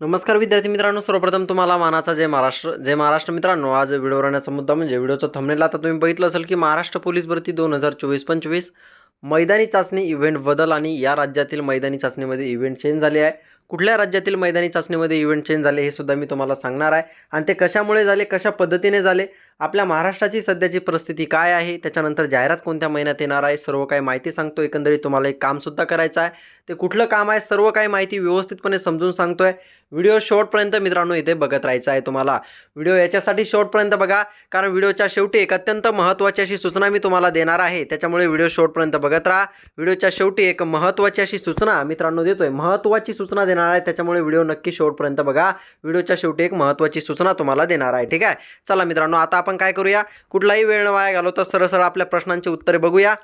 नमस्कार विद्यार्थी मित्रांनो सर्वप्रथम तुम्हाला मानाचा जय महाराष्ट्र जय महाराष्ट्र मित्रांनो. आज व्हिडिओ राहण्याचा मुद्दा म्हणजे व्हिडिओचा थंबनेल आता तुम्ही बघितलं असेल की महाराष्ट्र पोलीस भरती दोन हजार चोवीस पंचवीस. मैदानी चाचणी इव्हेंट बदल आणि या राज्यातील मैदानी चाचणीमध्ये इव्हेंट चेंज झाले आहे. कुठल्या राज्यातील मैदानी चाचणीमध्ये इव्हेंट चेंज झाले हे सुद्धा मी तुम्हाला सांगणार आहे. आणि ते कशामुळे झाले कशा पद्धतीने झाले आपल्या महाराष्ट्राची सध्याची परिस्थिती काय आहे त्याच्यानंतर जाहिरात कोणत्या महिन्यात येणार आहे सर्व काही माहिती सांगतो. एकंदरीत तुम्हाला एक कामसुद्धा करायचं आहे. ते कुठलं काम आहे सर्व काही माहिती व्यवस्थितपणे समजून सांगतोय. व्हिडिओ शॉर्टपर्यंत मित्रांनो इथे बघत राहायचं आहे तुम्हाला. व्हिडिओ याच्यासाठी शेवटपर्यंत बघा कारण व्हिडिओच्या शेवटी एक अत्यंत महत्त्वाची अशी सूचना मी तुम्हाला देणार आहे. त्याच्यामुळे व्हिडिओ शॉर्टपर्यंत बघत राहा. व्हिडिओच्या शेवटी एक महत्त्वाची अशी सूचना मित्रांनो देतोय. महत्त्वाची सूचना देणार आहे त्याच्यामुळे व्हिडिओ नक्की शेवटपर्यंत बघा. व्हिडिओच्या शेवटी एक महत्त्वाची सूचना तुम्हाला देणार आहे ठीक आहे? चला मित्रांनो आता आपण काय करूया? कुठलाही वेळ न वाया घालवता सरळ सरळ आपल्या प्रश्नांची उत्तरे बघूया.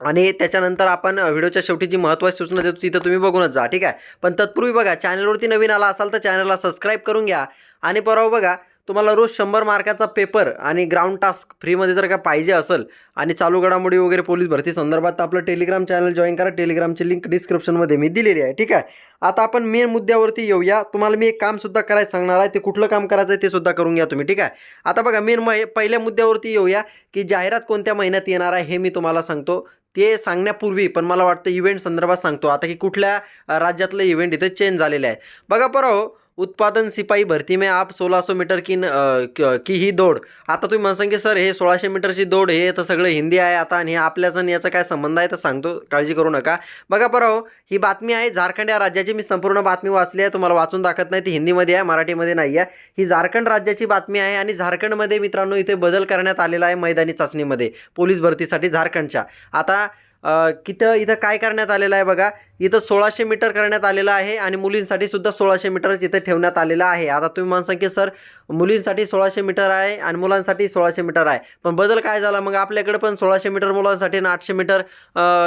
आणि त्याच्यानंतर आपण व्हिडिओच्या शेवटी जी महत्त्वाची सूचना देतो तिथं तुम्ही बघूनच जा ठीक आहे? पण तत्पूर्वी बघा चॅनलवरती नवीन आला असाल तर चॅनलला सबस्क्राईब करून घ्या. आणि परवा बघा तुम्हाला रोज शंभर मार्काचा पेपर आणि ग्राउंड टास्क फ्रीमध्ये जर का पाहिजे असेल आणि चालू घडामोडी वगैरे पोलीस भरती संदर्भात तर आपलं टेलिग्राम चॅनल जॉईन करा. टेलिग्रामची लिंक डिस्क्रिप्शनमध्ये मी दिलेली आहे. ठीक आहे? आता आपण मेन मुद्द्यावरती येऊया. तुम्हाला मी एक कामसुद्धा करायचं सांगणार आहे. ते कुठलं काम करायचं आहे ते सुद्धा करून घ्या तुम्ही. ठीक आहे? आता बघा मेन म पहिल्या मुद्द्यावरती येऊया की जाहिरात कोणत्या महिन्यात येणार आहे हे मी तुम्हाला सांगतो. ते सांगण्यापूर्वी पण मला वाटतं इव्हेंट संदर्भात सांगतो. आता की कुठल्या राज्यातलं इव्हेंट इथे चेंज झालेलं आहे. बघा परवा उत्पादन सिपाही भरती में आप सोळा मीटर की न- आ, क- की ही दौड. आता तुम्ही म्हणसान की सर हे सोळाशे मीटरची दौड हे तर सगळं हिंदी आहे आता आणि हे आपल्याचं आणि याचा काय संबंध आहे? तर सांगतो काळजी करू नका. बघा परवा हो, ही बातमी आहे झारखंड या राज्याची. मी संपूर्ण बातमी वाचली आहे तुम्हाला वाचून दाखवत नाही. ती हिंदीमध्ये आहे मराठीमध्ये नाही आहे ही झारखंड राज्याची बातमी आहे आणि झारखंडमध्ये मित्रांनो इथे बदल करण्यात आलेला आहे मैदानी चाचणीमध्ये पोलीस भरतीसाठी झारखंडच्या. आता किथं इथं काय करण्यात आलेलं आहे बघा. इथं सोळाशे मीटर करण्यात आलेलं आहे आणि मुलींसाठी सुद्धा सोळाशे मीटरच इथं ठेवण्यात आलेलं आहे. आता तुम्ही म्हणसा की सर मुलींसाठी सोळाशे मीटर आहे आणि मुलांसाठी सोळाशे मीटर आहे. पण बदल काय झाला? मग आपल्याकडे पण सोळाशे मीटर मुलांसाठी आणि आठशे मीटर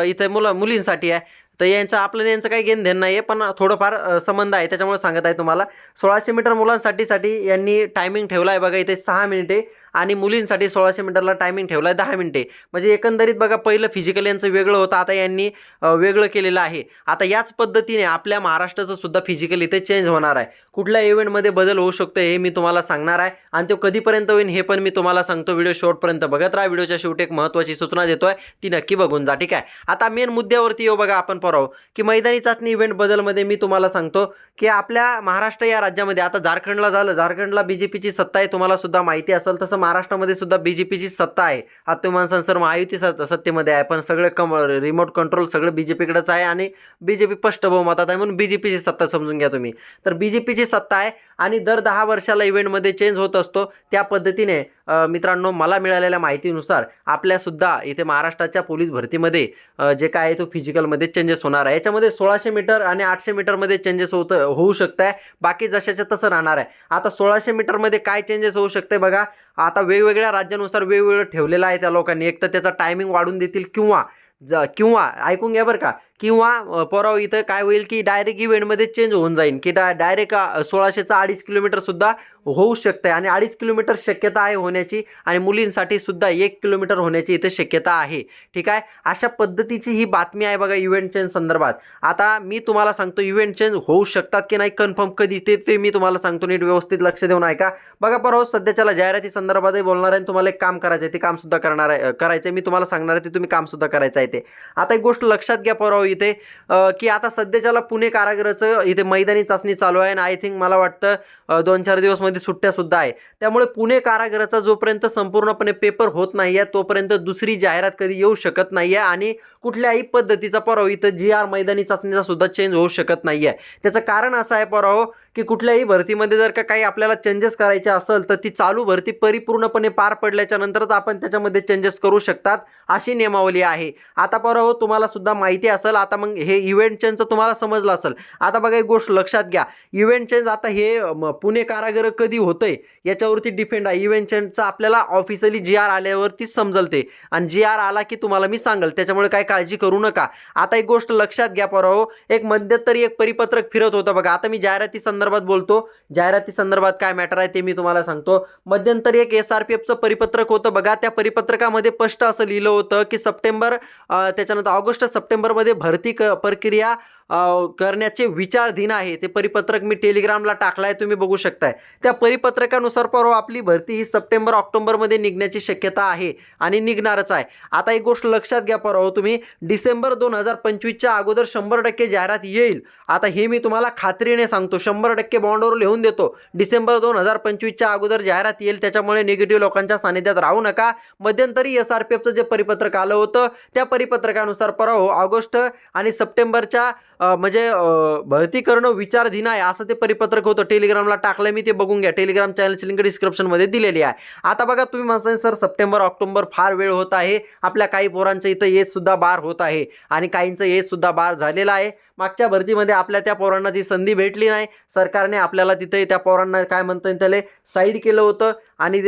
इथे मुलं मुलींसाठी आहे. तर यांचं आपलं यांचं काही घेणं देणं नाही आहे पण थोडंफार संबंध आहे. त्याच्यामुळे सांगत आहे तुम्हाला. सोळाशे मीटर मुलांसाठीसाठी यांनी टायमिंग ठेवला आहे बघा इथे सहा मिनिटे आणि मुलींसाठी सोळाशे मीटरला टायमिंग ठेवला आहे दहा मिनिटे म्हणजे एकंदरीत बघा पहिलं फिजिकल यांचं वेगळं होतं. आता यांनी वेगळं केलेलं आहे. आता याच पद्धतीने आपल्या महाराष्ट्राचं सुद्धा फिजिकल इथे चेंज होणार आहे. कुठल्या इव्हेंटमध्ये बदल होऊ शकतो हे मी तुम्हाला सांगणार आहे. आणि तो कधीपर्यंत होईल हे पण मी तुम्हाला सांगतो. व्हिडिओ शेवटपर्यंत बघत राहा. व्हिडिओच्या शेवटी एक महत्त्वाची सूचना देतोय. ती नक्की बघून जा ठीक आहे? आता मेन मुद्द्यावरती येऊ बघा आपण परवा की मैदानी चाचणी इव्हेंट बदलमध्ये मी तुम्हाला सांगतो की आपल्या महाराष्ट्र या राज्यामध्ये आता झारखंडला झालं झारखंडला बी जे पीची सत्ता आहे तुम्हाला सुद्धा माहिती असेल तसं महाराष्ट्रामध्ये सुद्धा बी जे पीची सत्ता आहे. आता संसर्ग महायुती सत्तेमध्ये आहे पण सगळे कम रिमोट कंट्रोल सगळं बी जे पीकडेच आहे आणि बी जे पी स्पष्ट बहुमतात आहे म्हणून बी जे पीची सत्ता समजून घ्या तुम्ही. तर बी जे पीची सत्ता आहे आणि दर दहा वर्षाला इव्हेंटमध्ये चेंज होत असतो त्या पद्धतीने मित्रांनो मला मिळालेल्या माहितीनुसार आपल्यासुद्धा इथे महाराष्ट्राच्या पोलीस भरतीमध्ये जे काय आहे तो फिजिकलमध्ये चेंजेस होणार आहे. याच्यामध्ये सोळाशे मीटर आणि आठशे मीटरमध्ये चेंजेस होत होऊ शकतं आहे बाकी जशाच्या तसं राहणार आहे. आता सोळाशे मीटरमध्ये काय चेंजेस होऊ शकते बघा. आता वेगवेगळ्या राज्यानुसार वेगवेगळं ठेवलेलं आहे त्या लोकांनी. एक तर त्याचा टायमिंग वाढून देतील किंवा ज किंवा ऐकून घ्या बरं का. किंवा परवा इथं काय होईल की डायरेक्ट इव्हेंटमध्ये चेंज होऊन जाईल. की डा डायरेक्ट सोळाशेचा अडीच किलोमीटरसुद्धा होऊ शकतं आणि अडीच किलोमीटर शक्यता आहे होण्याची आणि मुलींसाठी सुद्धा एक किलोमीटर होण्याची इथे शक्यता आहे. ठीक आहे? अशा पद्धतीची ही बातमी आहे बघा इव्हेंट चेंज संदर्भात. आता मी तुम्हाला सांगतो इव्हेंट चेंज होऊ शकतात की नाही कन्फर्म कधी ते ते मी तुम्हाला सांगतो. नीट व्यवस्थित लक्ष देऊन ऐका. बघा परवा सध्याच्याला जाहिराती संदर्भातही बोलणार आहे आणि तुम्हाला एक काम करायचं आहे ते कामसुद्धा करणार आहे करायचं आहे मी तुम्हाला सांगणार आहे ते तुम्ही कामसुद्धा करायचं आहे ते. आता एक गोष्ट लक्षात घ्या परवा इथे की आता सध्याच्याला पुणे कारागृहाचं इथे मैदानी चाचणी चालू आहे आणि आय थिंक मला वाटतं दोन चार दिवसमध्ये सुट्ट्यासुद्धा आहे. त्यामुळे पुणे कारागृहाचा जोपर्यंत संपूर्णपणे पेपर होत नाही आहे तोपर्यंत दुसरी जाहिरात कधी येऊ शकत नाही आहे आणि कुठल्याही पद्धतीचा परवा इथं जी आर मैदानी चाचणीचा सुद्धा चेंज होऊ शकत नाही आहे. त्याचं कारण असं आहे परवा की कुठल्याही भरतीमध्ये जर का काही आपल्याला चेंजेस करायचे असेल तर ती चालू भरती परिपूर्णपणे पार पडल्याच्या नंतरच आपण त्याच्यामध्ये चेंजेस करू शकतात अशी नियमावली आहे. आता परवा तुम्हाला सुद्धा माहिती असेल आता मग हे इव्हेंट चेंजचं तुम्हाला समजलं असेल. आता बघा एक गोष्ट लक्षात घ्या. इव्हेंट चेंज आता हे पुणे कारागृह कधी होतंय याच्यावरती डिपेंड आहे. इव्हेंट चेंजचं आपल्याला ऑफिशियली जी आर आल्यावरती समजल ते आणि जी आर आला की तुम्हाला मी सांगेल. त्याच्यामुळे काय काळजी करू नका. आता एक गोष्ट लक्षात घ्या परवा एक मध्यंतरी एक परिपत्रक फिरत होतं बघा. आता मी जाहिराती संदर्भात बोलतो. जाहिराती संदर्भात काय मॅटर आहे ते मी तुम्हाला सांगतो. मध्यंतरी एक एस आर पी एफचं परिपत्रक होतं बघा. त्या परिपत्रकामध्ये स्पष्ट असं लिहिलं होतं की सप्टेंबर त्याच्यानंतर ऑगस्ट सप्टेंबरमध्ये भर भरती क प्रक्रिया करण्याचे विचारधीन आहे. ते परिपत्रक मी टेलिग्रामला टाकलं आहे तुम्ही बघू शकताय. त्या परिपत्रकानुसार परवा आपली भरती ही सप्टेंबर ऑक्टोबरमध्ये निघण्याची शक्यता आहे आणि निघणारच आहे. आता एक गोष्ट लक्षात घ्या परवा तुम्ही डिसेंबर दोन हजार पंचवीसच्या अगोदर शंभर टक्के जाहिरात येईल. आता हे मी तुम्हाला खात्रीने सांगतो शंभर टक्के बॉन्डवर लिहून देतो. डिसेंबर दोन हजार पंचवीसच्या अगोदर जाहिरात येईल त्याच्यामुळे निगेटिव्ह लोकांच्या सानिध्यात राहू नका. मध्यंतरी एस आर पी एफचं जे परिपत्रक आलं होतं त्या परिपत्रकानुसार परवा हो, ऑगस्ट आणि सप्टेंबरच्या म्हणजे भरती करणं विचारधीन आहे असं ते परिपत्रक होतं. टेलिग्रामला टाकलं मी ते बघून घ्या. टेलिग्राम चॅनलची लिंक डिस्क्रिप्शनमध्ये दिलेली आहे. आता बघा तुम्ही म्हणताय सर सप्टेंबर ऑक्टोबर फार वेळ होत आहे. आपल्या काही पोरांचं इथं येजसुद्धा बार होत आहे आणि काहींचं येजसुद्धा बार झालेलं आहे. मागच्या भरतीमध्ये आपल्या त्या पोरांना ती संधी भेटली नाही. सरकारने आपल्याला तिथे त्या पोरांना काय म्हणता येईल त्याला साईड केलं होतं. आणि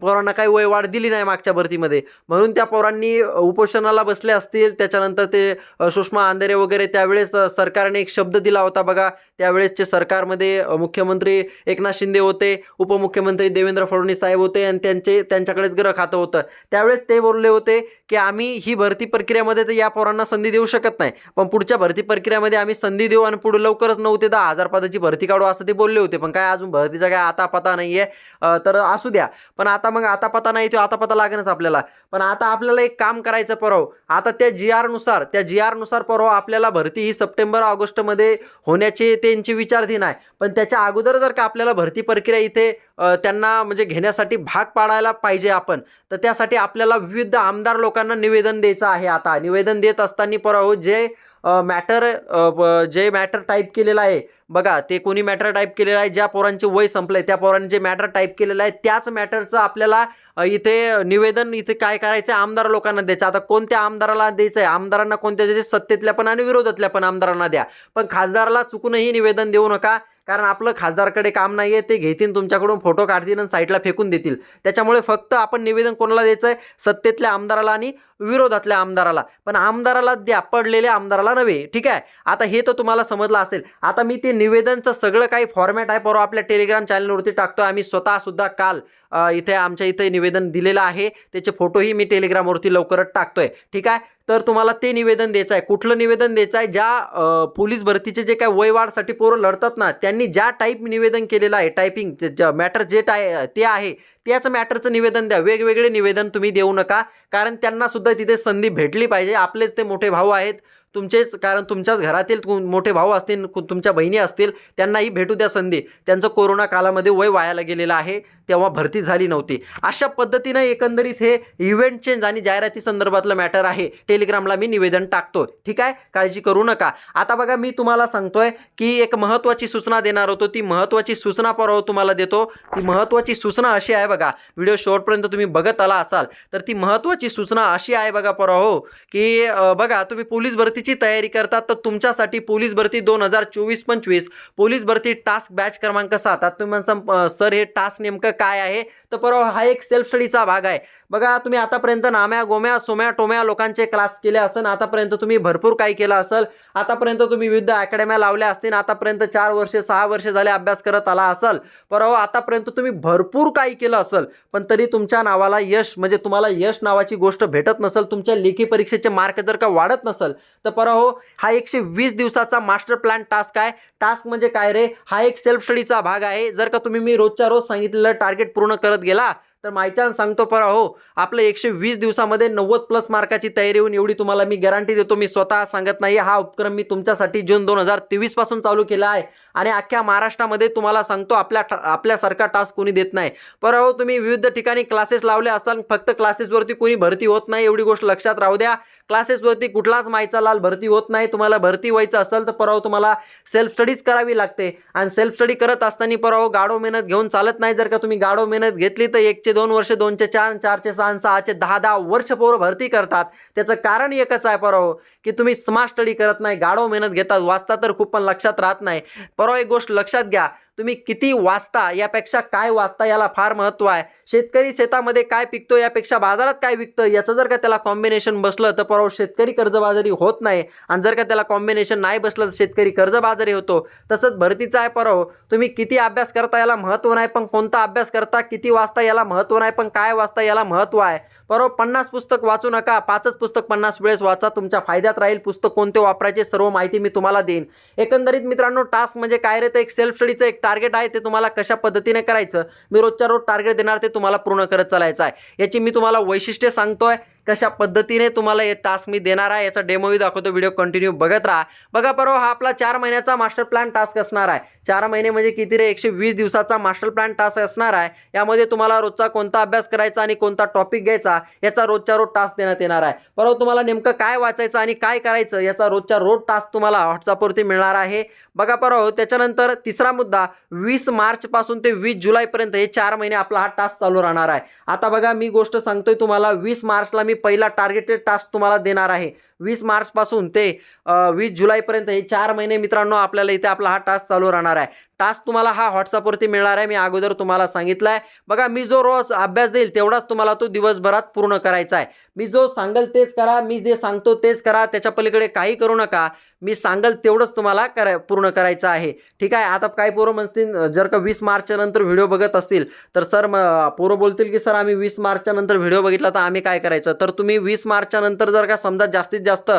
पोरांना काही वयवाढ दिली नाही मागच्या भरतीमध्ये. म्हणून त्या पोरांनी उपोषणाला बसले असतील. त्याच्यानंतर ते सुषमा आंधेरे वगैरे त्यावेळेस सरकारने एक शब्द दिला होता बघा. त्यावेळेसचे सरकारमध्ये मुख्यमंत्री एकनाथ शिंदे होते उपमुख्यमंत्री देवेंद्र फडणवीस साहेब होते आणि त्यांचे त्यांच्याकडेच ग्रह खातं होतं. त्यावेळेस ते बोलले होते की आम्ही ही भरती प्रक्रियामध्ये तर या पोरांना संधी देऊ शकत नाही. पण पुढच्या भरती प्रक्रियामध्ये आम्ही संधी देऊ आणि पुढे लवकरच नऊ ते दहा हजार पदाची भरती काढू असं ते बोलले होते. पण काय अजून भरतीचा काय आता पता नाही आहे तर असू द्या. पण आता मग आता पता नाही तो आता पता लागेलच आपल्याला. पण आता आपल्याला एक काम करायचं परव. आता त्या जी आरनुसार त्या जी आरनुसार परव आपल्याला भरती ही सप्टेंबर ऑगस्टमध्ये होण्याची त्यांची विचारधीन आहे पण त्याच्या अगोदर जर का आपल्याला भरती प्रक्रिया इथे त्यांना म्हणजे घेण्यासाठी भाग पाडायला पाहिजे आपण. तर त्यासाठी आपल्याला विविध आमदार लोकांना निवेदन द्यायचं आहे आता. निवेदन देत असताना परवा हो जे मॅटर जे मॅटर टाईप केलेलं आहे बघा ते कोणी मॅटर टाईप केलेलं आहे ज्या पोरांचे वय संपलंय त्या पोरांनी जे मॅटर टाईप केलेलं आहे त्याच मॅटरचं आपल्याला इथे निवेदन इथे काय करायचं आहे आमदार लोकांना द्यायचं. आता कोणत्या आमदाराला द्यायचं आहे आमदारांना कोणत्या सत्तेतल्या पण आणि विरोधातल्या पण आमदारांना द्या. पण खासदाराला चुकूनही निवेदन देऊ नका. कारण आपलं खासदारकडे काम नाही आहे ते घेतील तुमच्याकडून फोटो काढतील आणि साईडला फेकून देतील. त्याच्यामुळे फक्त आपण निवेदन कोणाला द्यायचं आहे सत्तेतल्या आमदाराला आणि विरोधातल्या आमदाराला. पण आमदाराला द्या पडलेल्या आमदाराला नव्हे ठीक आहे? आता हे तर तुम्हाला समजलं असेल. आता मी ते निवेदनचं सगळं काही फॉर्मॅट आहे परवा आपल्या टेलिग्राम चॅनलवरती टाकतो आम्ही स्वतःसुद्धा काल इथे आमच्या इथे निवेदन दिलेलं आहे. त्याचे फोटोही मी टेलिग्रामवरती लवकरच टाकतोय. ठीक आहे? तर तुम्हाला ते निवेदन द्यायचं आहे. कुठलं निवेदन द्यायचं आहे? ज्या पोलीस भरतीचे जे काय वयवाढसाठी पोरं लढतात ना त्यांनी ज्या टाईप निवेदन केलेलं आहे टायपिंग मॅटर जे टाय ते आहे त्याच मॅटरचं निवेदन द्या. वेगवेगळे निवेदन तुम्ही देऊ नका. कारण त्यांना सुद्धा तिथे संधी भेटली पाहिजे. आपलेच ते मोठे भाऊ आहेत. तुमचेच कारण तुमच्याच घरातील मोठे भाऊ असतील कु- तुमच्या बहिणी असतील त्यांनाही भेटू द्या संधी. त्यांचं कोरोना कालामध्ये वय वायाला गेलेलं आहे तेव्हा भरती झाली नव्हती. अशा पद्धतीनं एकंदरीत हे इव्हेंट चेंज आणि जाहिराती संदर्भातलं मॅटर आहे. टेलिग्रामला मी निवेदन टाकतो ठीक आहे? काळजी करू नका. आता बघा मी तुम्हाला सांगतोय की एक महत्त्वाची सूचना देणार होतो. ती महत्त्वाची सूचना परवा तुम्हाला देतो. ती महत्त्वाची सूचना अशी आहे बघा. व्हिडिओ शेवटपर्यंत तुम्ही बघत आला असाल तर ती महत्त्वाची सूचना अशी आहे बघा परवा हो की बघा तुम्ही पोलीस भरती भरतीची तयारी करतात तर तुमच्यासाठी पोलीस भरती दोन हजार चोवीस पंचवीस. पोलीस भरती टास्क बॅच क्रमांक सात आता तुम्ही म्हणसा सर हे टास्क नेमकं काय आहे? तर परवा हा एक सेल्फ स्टडीचा भाग आहे. बघा तुम्ही आतापर्यंत नाम्या गोम्या सोम्या टोम्या लोकांचे क्लास केले असेल आतापर्यंत तुम्ही भरपूर काही केलं असेल. आतापर्यंत तुम्ही विविध अकॅडम्या लावल्या असतील. आतापर्यंत चार वर्षे सहा वर्षे झाले अभ्यास करत आला असाल. परवा आतापर्यंत तुम्ही भरपूर काही केलं असेल. पण तरी तुमच्या नावाला यश म्हणजे तुम्हाला यश नावाची गोष्ट भेटत नसेल तुमच्या लेखी परीक्षेचे मार्क जर का वाढत नसेल तर पर हो हा एकशे वीस दिवसाचा मास्टर प्लॅन टास्क आहे. टास्क म्हणजे काय रे? हा एक सेल्फ स्टडीचा भाग आहे. जर का तुम्ही मी रोजच्या रोज सांगितलेलं टार्गेट पूर्ण करत गेला तर मायचान सांगतो पर हो आपलं एकशे वीस दिवसामध्ये नव्वद प्लस मार्काची तयारी होऊन एवढी तुम्हाला मी गॅरंटी देतो मी स्वतः सांगत नाही. हा उपक्रम मी तुमच्यासाठी जून दोन हजार तेवीसपासून चालू केला आहे. आणि अख्ख्या महाराष्ट्रामध्ये तुम्हाला सांगतो आपल्या आपल्यासारखा टास्क कोणी देत नाही. पर हो तुम्ही विविध ठिकाणी क्लासेस लावले असाल फक्त क्लासेसवरती कोणी भरती होत नाही एवढी गोष्ट लक्षात राहू द्या. क्लासेसवरती कुठलाच मायचा लाल भरती होत नाही तुम्हाला भरती व्हायचं असेल तर परवा तुम्हाला सेल्फ स्टडीज करावी लागते. आणि सेल्फ स्टडी करत असताना परवा गाढव मेहनत घेऊन चालत नाही जर का तुम्ही गाढव मेहनत घेतली तर एकचे दोन वर्ष दोनचे चार चारचे सहा सहाचे दहा दहा वर्ष पोरं भरती करतात. त्याचं कारण एकच आहे परव की तुम्ही स्मार्ट स्टडी करत नाही गाढव मेहनत घेतात वाचता तर खूप पण लक्षात राहत नाही. परवा एक गोष्ट लक्षात घ्या तुम्ही किती वाचता यापेक्षा काय वाचता याला फार महत्त्व आहे. शेतकरी शेतामध्ये काय पिकतो यापेक्षा बाजारात काय विकतं याचं जर का त्याला कॉम्बिनेशन बसलं तर परवा शेतकरी कर्जबाजारी होत नाही. आणि जर का त्याला कॉम्बिनेशन नाही बसलं तर शेतकरी कर्जबाजारी होतो. तसंच भरतीचा आहे परव तुम्ही किती अभ्यास करता याला महत्त्व नाही पण कोणता अभ्यास करता किती वाचता याला महत्त्व महत्त्व नाही पण काय वाचता याला महत्त्व आहे? बरोबर पन्नास पुस्तक वाचू नका. पाचच पुस्तक पन्नास वेळेस वाचा तुमच्या फायद्यात राहील. पुस्तक कोणते वापरायचे सर्व माहिती मी तुम्हाला देईन. एकंदरीत मित्रांनो टास्क म्हणजे काय रे? ते एक सेल्फ स्टडीचं एक टार्गेट आहे ते तुम्हाला कशा पद्धतीने करायचं? मी रोजच्या रोज टार्गेट देणार ते तुम्हाला पूर्ण करत चालायचं आहे. याची मी तुम्हाला वैशिष्ट्ये सांगतोय. कशा पद्धतीने तुम्हाला हे टास्क मी देणार आहे याचा डेमोही दाखवतो व्हिडिओ कंटिन्यू बघत राहा. बघा परो हा आपला चार महिन्याचा मास्टर प्लॅन टास्क असणार आहे. चार महिने म्हणजे किती रे? एकशे वीस दिवसाचा मास्टर प्लॅन टास्क असणार आहे. यामध्ये तुम्हाला रोजचा कोणता अभ्यास करायचा आणि कोणता टॉपिक घ्यायचा याचा रोजच्या रोज टास्क देण्यात येणार आहे. परवा तुम्हाला नेमकं काय वाचायचं आणि काय करायचं याचा रोजच्या रोज टास्क तुम्हाला व्हॉट्सअपवरती मिळणार आहे. बघा परवा हो, त्याच्यानंतर तिसरा मुद्दा वीस मार्चपासून ते वीस जुलैपर्यंत हे चार महिने आपला हा टास्क चालू राहणार आहे. आता बघा मी गोष्ट सांगतोय तुम्हाला वीस मार्चला मी पहिला टार्गेटेड टास्क तुम्हाला देणार आहे. वीस मार्चपासून ते वीस जुलैपर्यंत हे चार महिने मित्रांनो आपल्याला इथे आपला हा टास्क चालू राहणार आहे. टास्क तुम्हाला हा व्हॉट्सअपवरती मिळणार आहे. मी अगोदर तुम्हाला सांगितलं आहे बघा मी जो रोज अभ्यास देईल तेवढाच तुम्हाला तो दिवसभरात पूर्ण करायचा आहे. मी जो सांगेल तेच करा. मी जे सांगतो तेच करा. त्याच्या पलीकडे काही करू नका. मी सांगेल तेवढंच तुम्हाला करा पूर्ण करायचं आहे. ठीक आहे? आता काही पोरं म्हणतील जर का वीस मार्चच्या नंतर व्हिडिओ बघत असतील तर सर म पोरं बोलतील की सर आम्ही वीस मार्चच्या नंतर व्हिडिओ बघितला तर आम्ही काय करायचं? तर तुम्ही वीस मार्चच्या नंतर जर का समजा जास्तीत जास्त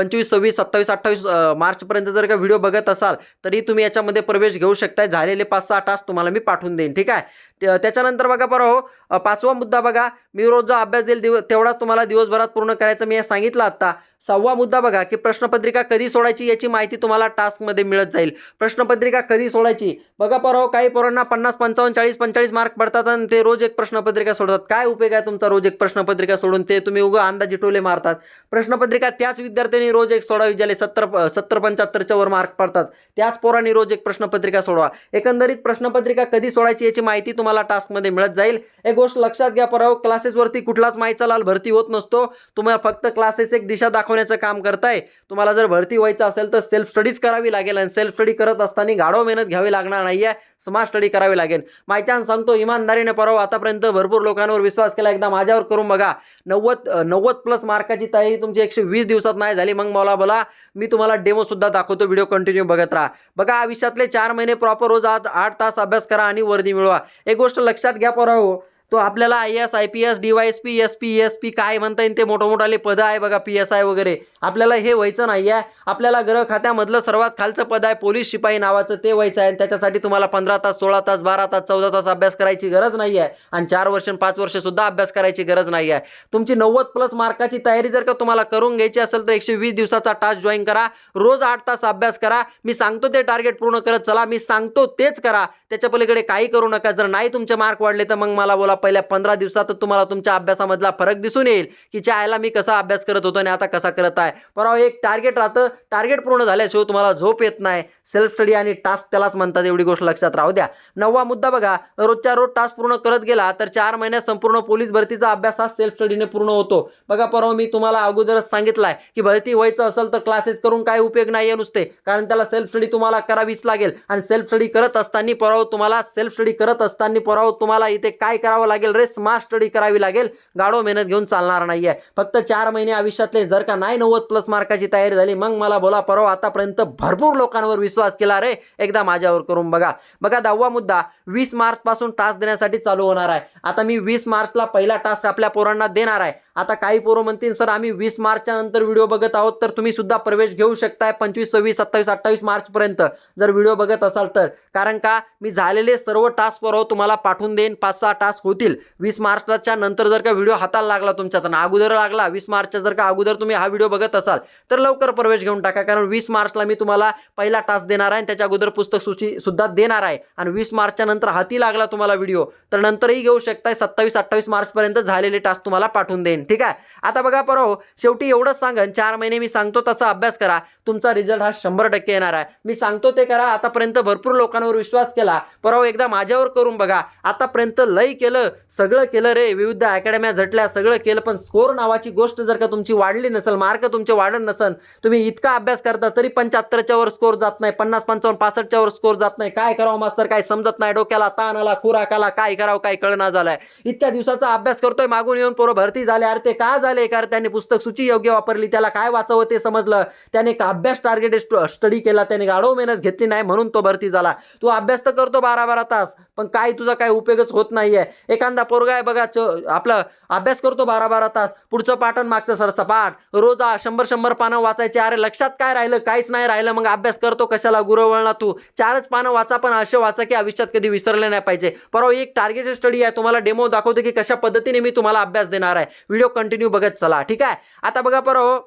पंचवीस सव्वीस सत्तावीस अठ्ठावीस मार्चपर्यंत जर का व्हिडिओ बघत असाल तरी तुम्ही याच्यामध्ये प्रवेश घेऊ शकताय. झालेले पाच सहा टास्क तुम्हाला मी पाठवून देईन. ठीक आहे? त्या- त्याच्यानंतर बघा बरं हो पाचवा मुद्दा बघा. मी रोज जो अभ्यास देईल दिव तेवढाच तुम्हाला दिवसभरात पूर्ण करायचं मी हे सांगितलं आत्ता. सहावा मुद्दा बघा की प्रश्नपत्रिका कधी सोडायची याची माहिती तुम्हाला टास्कमध्ये मिळत जाईल. प्रश्नपत्रिका कधी सोडायची? बघा परवा हो, काही पोरांना पन्नास पंचावन्न चाळीस पंचेचाळीस मार्क पडतात आणि ते रोज एक प्रश्नपत्रिका सोडतात. काय उपयोग आहे तुमचा रोज एक प्रश्नपत्रिका सोडून? ते तुम्ही उगा अंदाज टोले मारतात. प्रश्नपत्रिका त्याच विद्यार्थ्यांनी रोज एक सोडावी ज्याला सत्तर सत्तर पंच्याहत्तरच्या वर मार्क पडतात. त्याच पोरांनी रोज एक प्रश्नपत्रिका सोडवा. एकंदरीत प्रश्नपत्रिका कधी सोडायची याची माहिती तुम्हाला टास्कमध्ये मिळत जाईल. एक गोष्ट लक्षात घ्या पराव क्लासेसवरती कुठलाच माहीचा लाल भरती होत नसतो. तुम्हाला फक्त क्लासेस एक दिशा दाखवण्याचं काम करताय. तुम्हाला जर भरती व्हायचं असेल तर सेल्फ स्टडीज करावी लागेल आणि सेल्फ स्टडी करत असताना गाढव मेहनत घ्यावी लागणार नाही आहे स्मार्ट स्टडी करावी लागेल. मायचान सांगतो इमानदारीने परवा. आतापर्यंत भरपूर लोकांवर विश्वास केला. एकदा माझ्यावर करून बघा. नव्वद नव्वद प्लस मार्काची तयारी तुमची एकशे वीस दिवसात नाही झाली. मग मला बोला. मी तुम्हाला डेमो सुद्धा दाखवतो. व्हिडिओ कंटिन्यू बघत राहा. बघा आयुष्यातले चार महिने प्रॉपर रोज आज आठ तास अभ्यास करा आणि वर्दी मिळवा. एक गोष्ट लक्षात घ्या परा हो तो आपल्याला I S I P S D Y S P S P S P काय म्हणता येईल ते मोठं मोठाले पदं आहे बघा पी एस आय वगैरे. आपल्याला हे व्हायचं नाही आहे. आपल्याला ग्रह खात्यामधलं सर्वात खालचं पद आहे पोलीस शिपाई नावाचं ते व्हायचं आहे. आणि त्याच्यासाठी तुम्हाला पंधरा तास सोळा तास बारा तास चौदा तास अभ्यास करायची गरज नाही आहे. आणि चार वर्ष पाच वर्ष सुद्धा अभ्यास करायची गरज नाही आहे. तुमची नव्वद प्लस मार्काची तयारी जर का तुम्हाला करून घ्यायची असेल तर एकशे वीस दिवसाचा टास्क जॉईन करा. रोज आठ तास अभ्यास करा. मी सांगतो ते टार्गेट पूर्ण करत चला. मी सांगतो तेच करा. त्याच्या पलीकडे काही करू नका. जर नाही तुमचे मार्क वाढले तर मग मला बोला पहिल्या पंधरा दिवसात तुम्हाला तुमच्या अभ्यासामधला फरक दिसून येईल की चायला मी कसा अभ्यास करत होतो आणि आता कसा करत आहे. परवा एक टार्गेट राहतं. टार्गेट पूर्ण झाल्याशिवाय तुम्हाला झोप येत नाही. सेल्फ स्टडी आणि टास्क त्यालाच म्हणतात एवढी गोष्ट लक्षात राहू द्या. नववा मुद्दा बघा. रोजच्या रोज टास्क पूर्ण करत गेला तर चार महिन्यात संपूर्ण पोलीस भरतीचा अभ्यास हा सेल्फ स्टडीने पूर्ण होतो. बघा परवा मी तुम्हाला अगोदरच सांगितलंय की भरती व्हायचं असेल तर क्लासेस करून काय उपयोग नाही आहे नुसते. कारण त्याला सेल्फ स्टडी तुम्हाला करावीच लागेल. आणि सेल्फ स्टडी करत असताना परवा तुम्हाला सेल्फ स्टडी करत असताना परवा तुम्हाला इथे काय करावं लागेल रे स्मार्ट स्टडी करावी लागेल. गाढो मेहनत घेऊन चालणार नाही आहे फक्त चार महिने आयुष्यातले जर का नाही नव्वद प्लस मार्काची तयारी झाली मग मला बोला परवा आतापर्यंत भरपूर लोकांवर विश्वास केला रे. एकदा माझ्यावर करून बघा. बघा दहावा मुद्दा वीस मार्च पासून टास्क देण्यासाठी चालू होणार आहे. आता मी वीस मार्चला पहिला टास्क आपल्या पोरांना देणार आहे. आता काही पोरं म्हणतील सर आम्ही वीस मार्चच्या नंतर व्हिडिओ बघत आहोत तर तुम्ही सुद्धा प्रवेश घेऊ शकताय पंचवीस सव्वीस सत्तावीस अठ्ठावीस मार्चपर्यंत जर व्हिडिओ बघत असाल तर. कारण का? मी झालेले सर्व टास्क परवा तुम्हाला पाठवून देईन. पाच सहा टास्क होतील. वीस मार्चच्या नंतर जर का व्हिडिओ हाताला लागला तुमच्या तर अगोदर लागला वीस मार्चच्या जर का अगोदर तुम्ही हा व्हिडिओ बघत असाल तर लवकर प्रवेश घेऊन टाका. कारण वीस मार्चला मी तुम्हाला पहिला टास्क देणार आहे आणि त्याच्या अगोदर पुस्तक सूची सुद्धा देणार आहे. आणि वीस मार्चच्या नंतर हाती लागला तुम्हाला व्हिडिओ तर नंतरही घेऊ शकताय. सत्तावीस अठ्ठावीस मार्चपर्यंत झालेले टास्क तुम्हाला पाठवून देईन. ठीक आहे? आता बघा परवा शेवटी एवढंच सांगन चार महिने मी सांगतो तसा अभ्यास करा. तुमचा रिझल्ट हा शंभर टक्के येणार आहे. मी सांगतो ते करा. आतापर्यंत भरपूर लोकांवर विश्वास केला. परवा एकदा माझ्यावर करून बघा. आतापर्यंत लय केलं सगळं केलं रे. विविध अकॅडम्या झटल्या सगळं केलं पण स्कोर नावाची गोष्ट जर का तुमची वाढली नसेल मार्क तुमचे वाढत नसेल तुम्ही इतका अभ्यास करता तरी पंच्याहत्तरच्या वर स्कोर जात नाही पन्नास पंचावन्न पासष्टच्या वर स्कोर जात नाही. काय करावं मास्तर? काय समजत नाही. डोक्याला ताण आला खुराक आला काय करावं काय कळना झालाय. इतक्या दिवसाचा अभ्यास करतोय मागून येऊन पोरं भरती झाले. अरे ते का झाले? कारण त्यांनी पुस्तक सूची योग्य वापरली. त्याला काय वाचावं ते समजलं. त्याने एक अभ्यास टार्गेट स्टडी केला. त्याने गाढव मेहनत घेतली नाही म्हणून तो भरती झाला. तू अभ्यास तर करतो बारा बारा तास. पण काय तुझा काय उपयोगच होत नाही आहे एखादा पोरगा आहे बघा च आपलं अभ्यास करतो बारा बारा तास पुढचं पाठन मागचं सरचं पाठ. रोज आ- शंभर शंभर पानं वाचायचे. अरे लक्षात काय राहिलं? काहीच नाही राहिलं. मग अभ्यास करतो कशाला? गुरवळला तू. चारच पानं वाचा पण असे वाचा की आयुष्यात कधी विसरले नाही पाहिजे. परवा एक टार्गेटेड स्टडी आहे. तुम्हाला डेमो दाखवतो की कशा पद्धतीने मी तुम्हाला अभ्यास देणार आहे. व्हिडिओ कंटिन्यू बघत चला. ठीक आहे? आता बघा परवा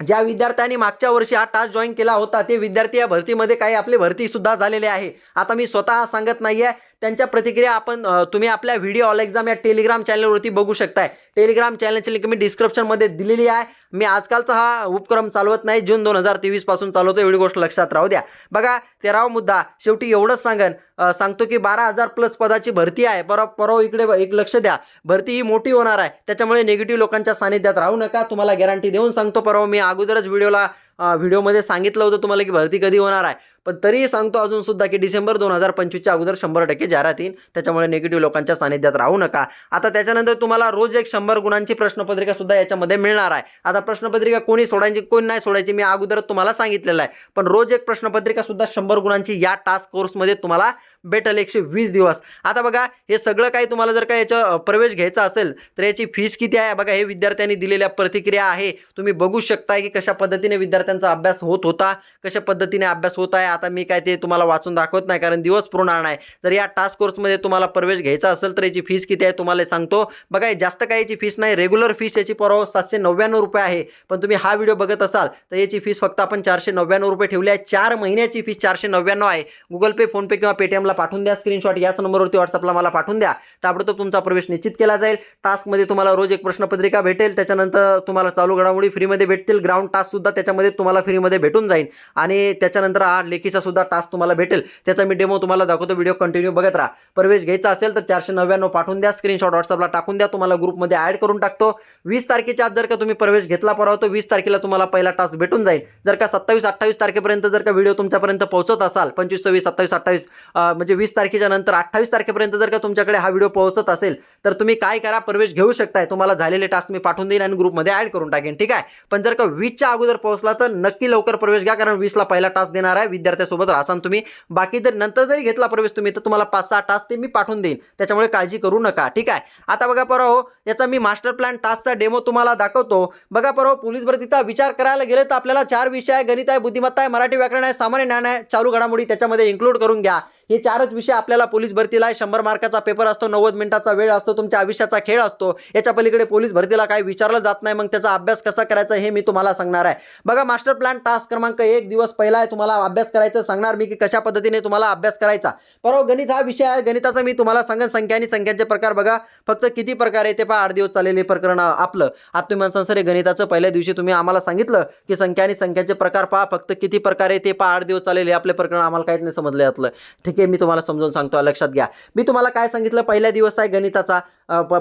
ज्या विद्यार्थ्यांनी मागच्या वर्षी हा टास्क जॉईन केला होता ते विद्यार्थी या भरतीमध्ये काही आपली भरतीसुद्धा झालेले आहे. आता मी स्वतः सांगत नाही आहे त्यांच्या प्रतिक्रिया आपण तुम्ही आपल्या व्हिडिओ ऑल एक्झाम या टेलिग्राम चॅनलवरती बघू शकताय. टेलिग्राम चॅनलची लिंक मी डिस्क्रिप्शनमध्ये दिलेली आहे. मी आजकालचा हा उपक्रम चालवत नाही. जून दोन हजार तेवीसपासून चालवतो एवढी गोष्ट लक्षात राहू द्या. बघा तेरावा मुद्दा शेवटी एवढंच सांगन. सांगतो की बारा हजार प्लस पदाची भरती आहे. परवा परवा इकडे एक लक्ष द्या. भरती ही मोठी होणार आहे. त्याच्यामुळे निगेटिव्ह लोकांच्या सानिध्यात राहू नका. तुम्हाला गॅरंटी देऊन सांगतो. परवा मी अगोदरच व्हिडिओला व्हिडिओमध्ये सांगितलं होतं तुम्हाला की भरती कधी होणार आहे. पण तरीही सांगतो अजून सुद्धा की डिसेंबर दोन हजार पंचवीसच्या अगोदर शंभर टक्के जाहिरात येईल. त्याच्यामुळे निगेटिव्ह लोकांच्या सानिध्यात राहू नका. आता त्याच्यानंतर तुम्हाला रोज एक शंभर गुणांची प्रश्नपत्रिका सुद्धा याच्यामध्ये मिळणार आहे. आता प्रश्नपत्रिका कोणी सोडायची कोणी नाही सोडायची मी अगोदरच तुम्हाला सांगितलेलं आहे. पण रोज एक प्रश्नपत्रिका सुद्धा शंभर गुणांची या टास्क कोर्समध्ये तुम्हाला भेटेल एकशे वीस दिवस. आता बघा हे सगळं काही तुम्हाला जर का याचा प्रवेश घ्यायचा असेल तर याची फीस किती आहे? बघा हे विद्यार्थ्यांनी दिलेल्या प्रतिक्रिया आहे. तुम्ही बघू शकता की कशा पद्धतीने विद्यार्थी विद्यार्थ्यांचा अभ्यास होत होता कशा पद्धतीने अभ्यास होत आहे आता मी काय ते तुम्हाला वाचून दाखवत नाही कारण दिवस पुरणार नाही. जर या टास्क कोर्समध्ये तुम्हाला प्रवेश घ्यायचा असेल तर याची फीस किती आहे तुम्हाला सांगतो. बघा जास्त काय याची फीस नाही रेग्युलर फीस याची परवा सातशे नव्याण्णव रुपये आहे. पण तुम्ही हा व्हिडिओ बघत असाल तर याची फीस फक्त आपण चारशे नव्याण्णव रुपये ठेवली आहे. चार महिन्याची फीस चारशे नव्याण्णव आहे. गुगल पे फोनपे किंवा पेटीएमला पाठवून द्या स्क्रीनशॉट याच नंबरवरती व्हॉट्सअपला मला पाठवून द्या. ताबडतोब तुमचा प्रवेश निश्चित केला जाईल. टास्कमध्ये तुम्हाला रोज एक प्रश्नपत्रिका भेटेल त्याच्यानंतर तुम्हाला चालू घडामोडी फ्रीमध्ये भेटतील. ग्राउंड टास्कसुद्धा त्याच्यामध्ये तुम्हाला फ्रीमध्ये भेटून जाईल आणि त्याच्यानंतर हा लेखीचा सुद्धा टास्क तुम्हाला भेटेल. त्याचा मी डेमो तुम्हाला दाखवतो व्हिडिओ कंटिन्यू बघत राहा. प्रवेश घ्यायचा असेल तर चारशे नव्याण्णव पाठवून द्या स्क्रीनशॉट व्हॉट्सअपला टाकून द्या तुम्हाला ग्रुपमध्ये ॲड करून टाकतो. वीस तारखेच्या आत जर का तुम्ही प्रवेश घेतला परवा तो वीस तारखेला तुम्हाला पहिला टास्क भेटून जाईल. जर का सत्तावीस अठ्ठावीस तारखेपर्यंत जर का व्हिडिओ तुमच्यापर्यंत पोहोचत असाल पंचवीस सव्वीस सत्तावीस अठ्ठावीस म्हणजे वीस तारखेच्या नंतर अठ्ठावीस तारखेपर्यंत जर का तुमच्याकडे हा व्हिडिओ पोहोचत असेल तर तुम्ही काय करा प्रवेश घेऊ शकताय. तुम्हाला झालेले टास्क मी पाठवून देईन आणि ग्रुपमध्ये ॲड करून टाकेन. ठीक आहे? पण जर का वीसच्या अगोदर पोहोचला तर नक्की लवकर प्रवेश घ्या कारण वीसला पहिला टास्क देणार आहे. विद्यार्थ्यासोबत राहसान तुम्ही. बाकी जर नंतर जरी घेतला प्रवेश तुम्ही तर तुम्हाला पाच सहा टास्क ते मी पाठवून देईन. त्याच्यामुळे काळजी करू नका. ठीक आहे? आता बघा परवा हो याचा मी मास्टर प्लॅन टास्कचा डेमो तुम्हाला दाखवतो. बघा परवा हो, पोलीस भरतीचा विचार करायला गेले तर आपल्याला चार विषय आहे. गणित आहे बुद्धिमत्ता आहे मराठी व्याकरण आहे सामान्य ज्ञान आहे चालू घडामोडी त्याच्यामध्ये इन्क्लूड करून घ्या. हे चारच विषय आपल्याला पोलीस भरतीला आहे. शंभर मार्काचा पेपर असतो नव्वद मिनिटाचा वेळ असतो तुमच्या आयुष्याचा खेळ असतो. याच्या पलीकडे पोलीस भरतीला काय विचारलं जात नाही. मग त्याचा अभ्यास कसा करायचा हे मी तुम्हाला सांगणार आहे. बघा मास्टर प्लॅन टास्क क्रमांक एक दिवस पहिला आहे तुम्हाला अभ्यास करायचं सांगणार मी की कशा पद्धतीने तुम्हाला अभ्यास करायचा. परवा गणित हा विषय आहे गणिताचा मी तुम्हाला सांगेन संख्या आणि संख्यांचे प्रकार बघा. फक्त किती प्रकार आहे ते पहा आठ दिवस चाललेले प्रकरण आपलं. आता संसार हे गणिताचं पहिल्या दिवशी तुम्ही आम्हाला सांगितलं की संख्या आणि संख्यांचे प्रकार पहा फक्त किती प्रकार आहे ते पहा आठ दिवस चाललेले आपले प्रकरण आम्हाला काहीच नाही समजले यातलं. ठीक आहे मी तुम्हाला समजून सांगतो लक्षात घ्या. मी तुम्हाला काय सांगितलं पहिला दिवस आहे गणिताचा.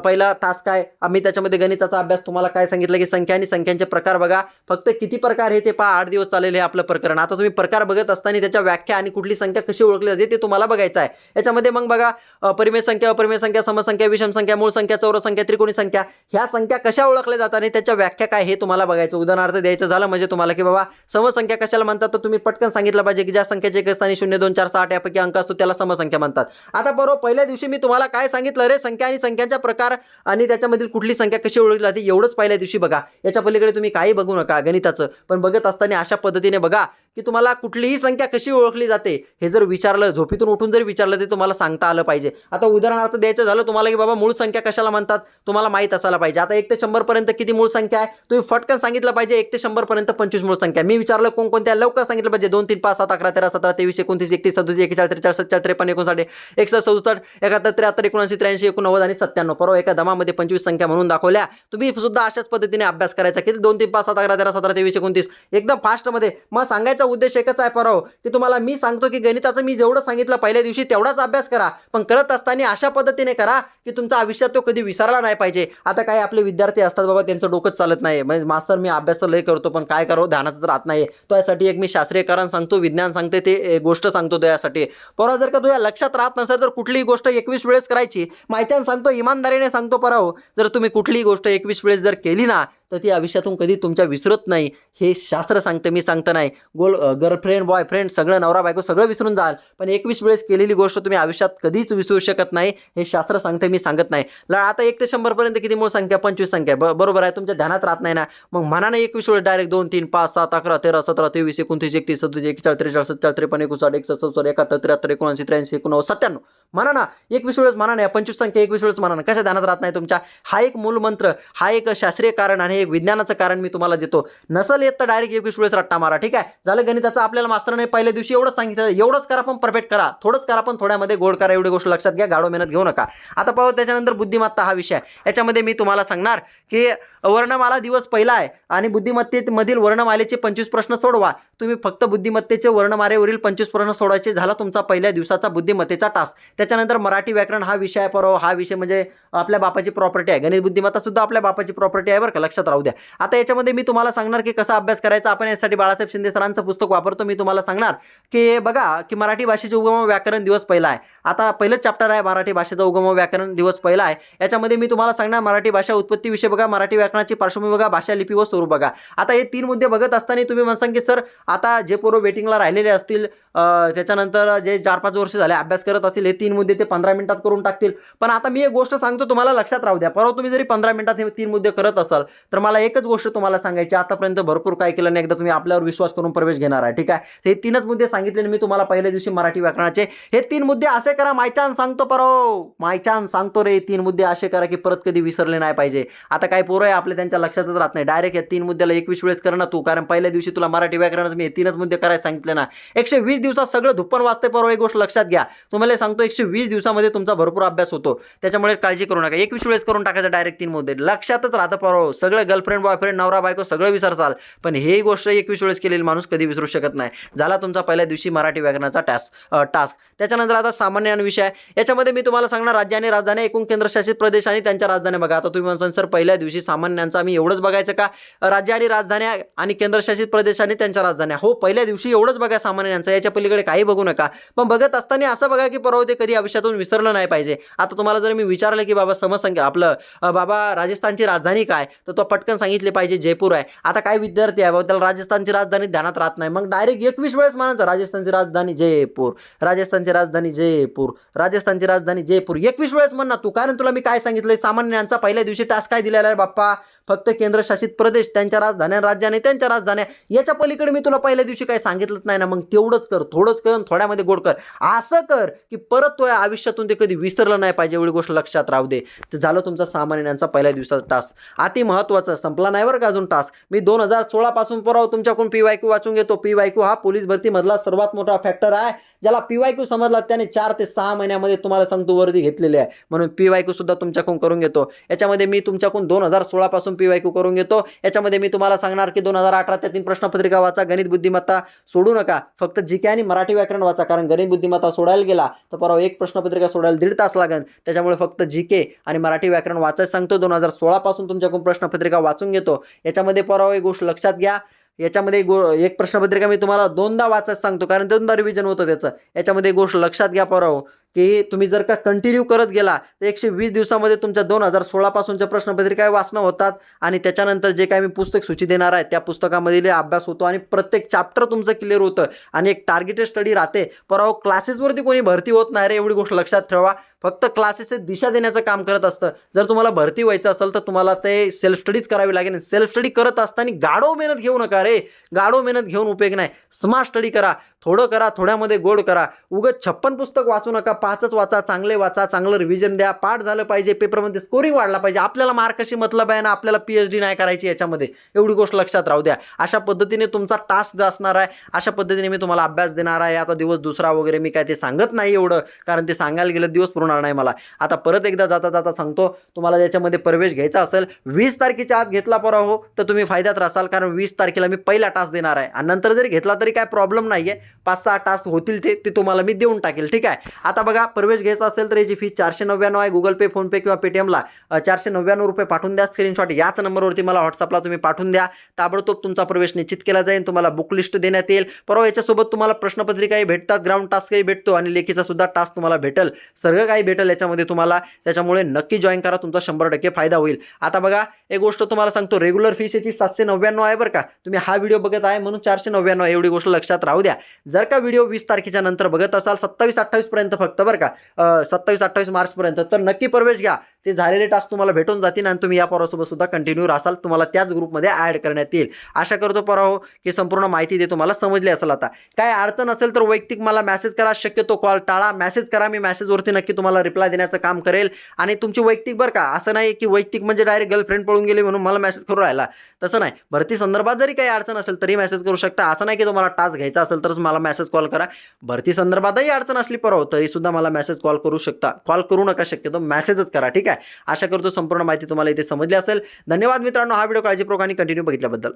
पहिला टास्क आहे. आम्ही त्याच्यामध्ये गणिताचा अभ्यास तुम्हाला काय सांगितलं की संख्या आणि संख्यांचे प्रकार बघा. फक्त किती प्रकार हे ते पहा आठ दिवस चाललेलं हे आपलं प्रकरण. आता तुम्ही प्रकार बघत असताना त्याच्या व्याख्या आणि कुठली संख्या कशी ओळखली जाते ते तुम्हाला बघायचं आहे. याच्यामध्ये मग बघा परिमेय संख्या अपरिमेय संख्या समसंख्या विषम संख्या मूळ संख्या चौर संख्या त्रिकोणी संख्या ह्या संख्या कशा ओळखल्या जातात आणि त्याच्या व्याख्या काय हे तुम्हाला बघायचं उदाहरणार्थ द्यायचं झालं म्हणजे तुम्हाला की बाबा समसंख्या कशाला म्हणतात? तर तुम्ही पटकन सांगितलं पाहिजे की ज्या संख्येचे एक स्थानी शून्य दोन चार सहा यापैकी अंक असतो त्याला समसंख्या म्हणतात. आता बरोबर पहिल्या दिवशी मी तुम्हाला काय सांगितलं? रे संख्या आणि संख्यांचा प्रकार आणि त्याच्यामधील कुठली संख्या कशी ओळखली जाते एवढंच पहिल्या दिवशी बघा. याच्या पलीकडे तुम्ही काही बघू नका गणिताचं. पण बघ बघत असताना अशा पद्धतीने बघा की तुम्हाला कुठलीही संख्या कशी ओळखली जाते हे जर विचारलं झोपीतून उठून जर विचारलं ते तुम्हाला सांगता आलं पाहिजे. आता उदाहरणार्थ द्यायचं झालं तुम्हाला की बाबा मूळ संख्या कशाला म्हणतात? तुम्हाला माहीत असायला पाहिजे. आता एक ते शंभरपर्यंत किती मूळ संख्या आहे? तुम्ही फटकन सांगितलं पाहिजे एक ते शंभरपर्यंत पंचवीस मूळ संख्या. मी विचारलं कोणकोणत्या लवकर सांगितलं पाहिजे. दोन तीन पाच सात अकरा तेरा सतरा तेवीस एकोणतीस एकतीस सदतीस एकेचाळीस त्रेचाळीस सत्तर त्रेपन्न एकोणसाठ एकसष्ट सदुसष्ट एकाहत्तर त्र्याहत्तर एकोणऐंशी त्र्याऐंशी एकोणनव्वद आणि सत्त्याण्णव. परवा एका दमामध्ये पंचवीस संख्या म्हणून दाखवल्या. तुम्ही सुद्धा अशाच पद्धतीने अभ्यास करायचा. किती? दोन तीन पाच सात अकरा तेरा सतरा तेवीस एकोणतीस. एकदम फास्टमध्ये. मग सांगायचं उद्देश एकच आहे परव की तुम्हाला मी सांगतो की गणिताचं मी जेवढं सांगितलं पहिल्या दिवशी तेवढाच अभ्यास करा. पण करत असताना अशा पद्धतीने करा की तुमचा आयुष्यात तो कधी विसरला नाही पाहिजे. आता काय आपले विद्यार्थी असतात बाबा त्यांचं डोकंच चालत नाही म्हणजे मास्तर मी अभ्यास तर लय करतो पण काय करावं? ध्यानातच राहत नाही तो यासाठी एक मी शास्त्रीय कारण सांगतो विज्ञान सांगते ते गोष्ट सांगतो त्यासाठी परवा जर का तुझ्या लक्षात राहत नसेल तर कुठलीही गोष्ट एकवीस वेळेस करायची. मायच्यान सांगतो इमानदारीने सांगतो पराव जर तुम्ही कुठलीही गोष्ट एकवीस वेळेस जर केली ना तर ती आयुष्यातून कधी तुमच्या विसरत नाही. हे शास्त्र सांगतं मी सांगतं नाही. गोल गर्लफ्रेंड बॉयफ्रेंड सगळं नवरा बायको सगळं विसरून जाल. पण एकवीस वेळेस केलेली गोष्ट तुम्ही आयुष्यात कधीच विसरू शकत नाही हे शास्त्र सांगते मी सांगत नाही. ल आता एक ते शंभरपर्यंत किती मूळ संख्या? पंचवीस संख्या. ब बरोबर आहे तुमच्या ध्यानात राहत नाही ना? मग मनाने एकवीस वेळेस डायरेक्ट दोन तीन पाच सात अकरा तेरा सतरा तेवीस एकोणतीस एकतीस सदतीस एकचाळीस त्रेचाळीस सत्तर त्रेपन्न एकोणसाठ एकसष्ट सत्तर एकाहत्तर त्र्याहत्तर एकोणऐंशी त्र्याऐंशी एकोणनव्वद सत्त्याण्णव. म्हणा ना एकवीस वेळेस म्हणा ना पंचवीस संख्या एकवीस वेळेस म्हणा ना कशा ध्यानात राहत नाही तुमच्या? हा एक मूलमंत्र हा एक शास्त्रीय कारण आणि एक विज्ञानाचं कारण मी तुम्हाला देतो. नसल येत तर डायरेक्ट एकवीस वेळेस रट्टा मारा ठीक आहे? झालं गणिताचं आपल्याला मास्तराने पहिल्या दिवशी एवढंच सांगितलं. एवढंच करा पण परफेक्ट करा. थोडंच करा पण थोड्यामध्ये गोड करा. एवढी गोष्ट लक्षात घ्या. गाडो मेहनत घेऊ नका. आता पाहू त्याच्यानंतर बुद्धिमत्ता हा विषय याच्यामध्ये मी तुम्हाला सांगणार की वर्णमाला दिवस पहिला आहे आणि बुद्धिमत्तेमधील वर्णमालेचे पंचवीस प्रश्न सोडवा. तुम्ही फक्त बुद्धिमत्तेचे वर्णमारेवरील पंचवीस प्रश्न सोडायचे झाला तुमचा पहिल्या दिवसाचा बुद्धिमत्तेचा टास्क त्याच्यानंतर मराठी व्याकरण हा विषय आहे परवा हा विषय म्हणजे आपल्या बापाची प्रॉपर्टी आहे. गणित बुद्धिमत्ता सुद्धा आपल्या बापाची प्रॉपर्टी आहे बरं का लक्षात राहू द्या. आता याच्यामध्ये मी तुम्हाला सांगणार की कसा अभ्यास करायचा आपण यासाठी बाळासाहेब शिंदे सरांचं पुस्तक वापरतो मी तुम्हाला सांगणार की बघा की मराठी भाषेचे उगम व्याकरण दिवस पहिला आहे. आता पहिलंच चॅप्टर आहे मराठी भाषेचा उगम व्याकरण दिवस पहिला आहे. याच्यामध्ये मी तुम्हाला सांगणार मराठी भाषा उत्पत्ती विषय बघा मराठी व्याकरणाची पार्श्वभूमी बघा भाषा लिपी व स्वरूप बघा. आता हे तीन मुद्दे बघत असताना तुम्ही म्हणसाल की सर आता जे पोरं वेटिंगला राहिलेले असतील त्याच्यानंतर जे चार पाच वर्ष झाले अभ्यास करत असेल हे तीन मुद्दे ते पंधरा मिनिटात करून टाकतील. पण आता मी एक गोष्ट सांगतो तुम्हाला लक्षात राहू द्या. परवा तुम्ही जरी पंधरा मिनिटात हे तीन मुद्दे करत असाल तर मला एकच गोष्ट तुम्हाला सांगायची आतापर्यंत भरपूर काय केलं नाही एकदा तुम्ही आपल्यावर विश्वास करून प्रवेश घेणार आहे ठीक आहे? हे तीनच मुद्दे सांगितले मी तुम्हाला पहिल्या दिवशी मराठी व्याकरणाचे हे तीन मुद्दे असे करा मायचान सांगतो परो. मायचान सांगतो रे. तीन मुद्दे असे करा की परत कधी विसरले नाही पाहिजे. आता काय पोरं आहे आपल्या त्यांच्या लक्षातच राहत नाही. डायरेक्ट या तीन मुद्द्याला एकवीस वेळेस कर ना तू कारण पहिल्या दिवशी तुला मराठी व्याकरणाचं मी हे तीनच मुद्दे करायला सांगितले ना. एकशे वीस दिवसात सगळं धुप्पन वाचते परवा एक गोष्ट लक्षात घ्या. तुम्हाला सांगतो एकशे वीस दिवसामध्ये तुमचा भरपूर अभ्यास होतो. त्याच्यामुळे काळजी करू नका. एकवीस वेळेस करून टाकायचं डायरेक्ट तीन मुद्दे. लक्षातच राहतं परवा सगळं गर्लफ्रेंड बॉयफ्रेंड नवरा बायको सगळं विसरसाल. पण हे गोष्ट एकवीस वेळेस केलेली माणूस कधी विसरू शकत नाही. झाला तुमचा पहिल्या दिवशी मराठी व्याकरणाचा टास्क टास्क त्याच्यानंतर आता सामान्य विषय. आहे याच्यामध्ये मी तुम्हाला सांगणार राज्य आणि राजधानी एकूण केंद्रशासित प्रदेश आणि त्यांच्या राजधानी. बघा आता तुम्ही म्हणसान सर पहिल्या दिवशी सामान्यांचा आम्ही एवढंच बघायचं का? राज्य आणि राजधान्या आणि केंद्रशासित प्रदेश आणि त्यांच्या राजधान्या. हो पहिल्या दिवशी एवढंच बघा सामान्यांचा. याच्या पलीकडे काही बघू नका. पण बघत असताना असं बघा की परवा ते कधी आयुष्यातून विसरलं नाही पाहिजे. आता तुम्हाला जर मी विचारलं की बाबा समसंख्या आपलं बाबा राजस्थानची राजधानी काय? तर तो पटकन सांगितले पाहिजे जयपूर आहे. आता काय विद्यार्थी आहे? बाबा त्याला राजस्थानची राजधानी ध्यानात राहत नाही. मग डायरेक्ट एकवीस वेळेस म्हणायचं राजस्थानची राजधानी जयपूर राजस्थानची राजधानी जयपूर राजस्थानची राजधानी जयपूर. एकवीस वेळेस म्हणणार तू. कारण तुला मी काय सांगितलंय? सामान्यांचा पहिल्या दिवशी टास्क काय दिलेला आहे बाप्पा? फक्त केंद्रशासित प्रदेश त्यांच्या राजधान्या राज्याने त्यांच्या राजधान्या. याच्या पलीकडे मी तुला पहिल्या दिवशी काय सांगितलंच नाही ना. मग तेवढंच कर थोडंच कर थोड्यामध्ये गोड कर. असं कर की परत तो या आयुष्यातून ते कधी विसरलं नाही पाहिजे एवढी गोष्ट लक्षात राहू दे. तर झालं तुमचा सामान्यांचा पहिल्या दिवसाचा टास्क अति महत्त्वाचं संपला नाही बरं का अजून टास्क मी दोन हजार सोळापासून पुराव तुमच्याकडून पी वाय क्यू वाचून घेतो. पी वाय क्यू हा पोलीस भरतीमधला सर्वात मोठा फॅक्टर आहे. ज्याला पी वाय क्यू समजला त्याने चार ते सहा महिन्यामध्ये तुम्हाला सांगतो वर्दी घेतलेली आहे. म्हणून पी वाय क्यू सुद्धा तुमच्याकडून करून घेतो. याच्यामध्ये मी तुमच्याकडून दोन हजार सोळापासून पी वाय क्यू करून घेतो. याच्यामध्ये मी तुम्हाला सांगणार की दोन हजार अठराच्या तीन प्रश्नपत्रिका वाचा. गणित बुद्धिमत्ता सोडू नका. फक्त जी के आणि मराठी व्याकरण वाचा कारण गणित बुद्धिमत्ता सोडायला गेला तर परवा एक प्रश्नपत्रिका सोडायला दीड तास लागेल त्याच्यामुळे फक्त जी के आणि मराठी व्याकरण वाचायला सांगतो. दोन हजार सोळापासून तुमच्याकडून प्रश्नपत्रिका वाचून घेतो. याच्यामध्ये परवा एक गोष्ट लक्षात घ्या. याच्यामध्ये गो एक प्रश्नपत्रिका मी तुम्हाला दोनदा वाचायला सांगतो कारण दोनदा रिव्हिजन होतं त्याचं. याच्यामध्ये गोष्ट लक्षात घ्या परवा. की तुम्ही जर का कंटिन्यू करत गेला तर एकशे वीस दिवसामध्ये तुमच्या दोन हजार सोळापासूनच्या प्रश्नपत्रिका वाचणं होतात? आणि त्याच्यानंतर जे काय मी पुस्तक सूची देणार आहे त्या पुस्तकामधील अभ्यास होतो आणि प्रत्येक चॅप्टर तुमचं क्लिअर होतं. आणि एक टार्गेटेड स्टडी राहते. परवा क्लासेसवरती कोणी भरती होत नाही रे एवढी गोष्ट लक्षात ठेवा. फक्त क्लासेस दिशा देण्याचं काम करत असतं. जर तुम्हाला भरती व्हायचं असेल तर तुम्हाला ते सेल्फ स्टडीज करावी लागेल. सेल्फ स्टडी करत असताना गाढव मेहनत घेऊ नका रे. गाढव मेहनत घेऊन उपयोग नाही. स्मार्ट स्टडी करा. थोडं करा थोड्यामध्ये गोड करा. उगत छप्पन पुस्तक वाचू नका पाचच वाचा चांगले वाचा चांगलं रिव्हिजन द्या. पाठ झालं पाहिजे पेपरमध्ये स्कोरिंग वाढला पाहिजे. आपल्याला मार्कशी मतलब आहे ना आपल्याला पी एच डी नाही करायची याच्यामध्ये. एवढी गोष्ट लक्षात राहू द्या. अशा पद्धतीने तुमचा टास्क असणार आहे. अशा पद्धतीने मी तुम्हाला अभ्यास देणार आहे. आता दिवस दुसरा वगैरे मी काय ते सांगत नाही एवढं कारण ते सांगायला गेलं दिवस पुरणार नाही मला. आता परत एकदा जाता जाता सांगतो तुम्हाला याच्यामध्ये प्रवेश घ्यायचा असेल वीस तारखेच्या आत घेतला परा हो तर तुम्ही फायद्यात राहाल कारण वीस तारखेला मी पहिला टास्क देणार आहे. आणि नंतर जरी घेतला तरी काय प्रॉब्लेम नाही आहे पाच सहा टास्क होतील ते ते तुम्हाला मी देऊन टाकेल ठीक आहे? आता बघा प्रवेश घ्यायचा असेल तर याची फी चारशे नव्याण्णव आहे गुगल पे फोनपे किंवा पेटीएमला चारशे नव्याण्णव रुपये पाठवून द्या स्क्रीनशॉट याच नंबरवरती मला व्हॉट्सअपला तुम्ही पाठवून द्या. ताबडतोब तुमचा प्रवेश निश्चित केला जाईल तुम्हाला बुक लिस्ट देण्यात येईल. परवा याच्यासोबत तुम्हाला प्रश्नपत्रिकाही भेटतात ग्राउंड टास्कही भेटतो आणि लेखीचा सुद्धा टास्क तुम्हाला भेटेल. सगळं काही भेटेल याच्यामध्ये तुम्हाला त्याच्यामुळे नक्की जॉईन करा तुमचा शंभर टक्के फायदा होईल. आता बघा एक गोष्ट तुम्हाला सांगतो रेग्युलर फीस याची सातशे नव्याण्णव आहे बरं का. तुम्ही हा व्हिडिओ बघत आहे म्हणून चारशे नव्याण्णव एवढी गोष्ट लक्षात राहू द्या. जर का व्हिडिओ वीस तारखेच्या नंतर बघत असाल सत्तावीस अठ्ठावीसपर्यंत फक्त बरं का. सत्तावीस अठ्ठावीस मार्चपर्यंत तर नक्की प्रवेश घ्या. ते झालेले टास्क तुम्हाला भेटून जातील आणि तुम्ही या पोरासोबत सुद्धा कंटिन्यू राहाल तुम्हाला त्याच ग्रुपमध्ये ॲड करण्यात येईल. आशा करतो परा हो की संपूर्ण माहिती ते तुम्हाला समजली असेल आता. काय अडचण असेल तर वैयक्तिक मला मेसेज करा. शक्यतो कॉल टाळा. मेसेज करा. मी मेसेजवरती नक्की तुम्हाला रिप्लाय देण्याचं काम करेल. आणि तुमची वैयक्तिक बरं का असं नाही की वैयक्तिक म्हणजे डायरेक्ट गर्लफ्रेंड पळून गेली म्हणून मला मेसेज करू राहिला. तसं नाही. भरती संदर्भात जरी काही अडचण असेल तरी मेसेज करू शकता. असं नाही की तुम्हाला टास्क घ्यायचा असेल तरच मला मेसेज कॉल करा. भरती संदर्भातही अडचण असली परवा हो, तरी सुद्धा मला मेसेज कॉल करू शकता. कॉल करू नका शक्यतो मेसेजच करा. ठीक आहे? आहे. आशा करतो संपूर्ण माहिती तुम्हाला इथे समजली असेल. धन्यवाद मित्रांनो. हा व्हिडिओ काळजीपूर्वक आणि कंटिन्यू बघितल्याबद्दल.